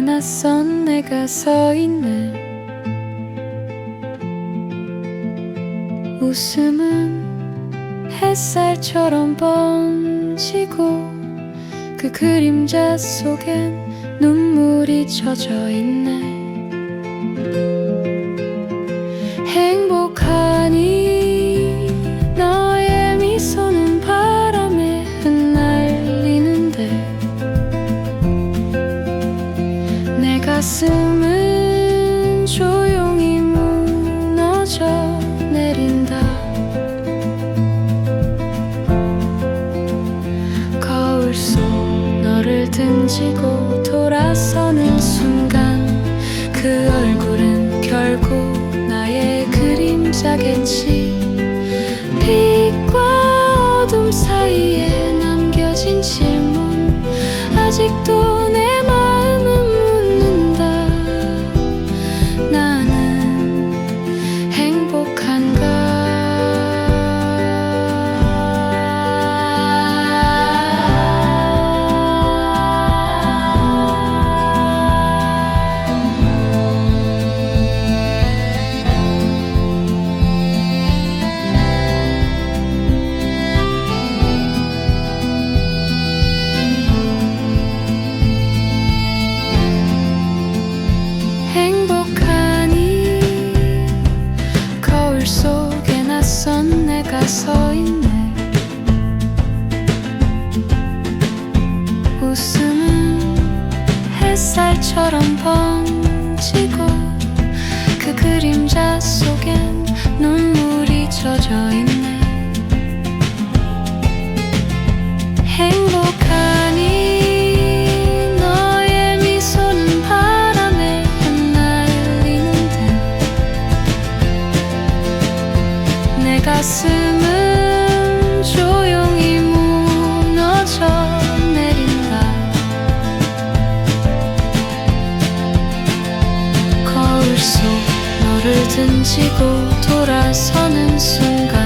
낯선 내가 서 있네. 웃음은 햇살처럼 번지고 그 그림자 속엔 눈물이 젖어 있네 가슴은 조용히 무너져 내린다. 거울 속 너를 등지고 돌아서는 순간 그 얼굴은 결국 나의 그림자겠지. 빛과 어둠 사이에 남겨진 질문 아직도 웃음은 햇살처럼 번지고 그 그림자 속엔 눈물이 젖어 있네. 행복하니 너의 미소는 바람에 흩날리는데 내 가슴 너를 등지고 돌아서는 순간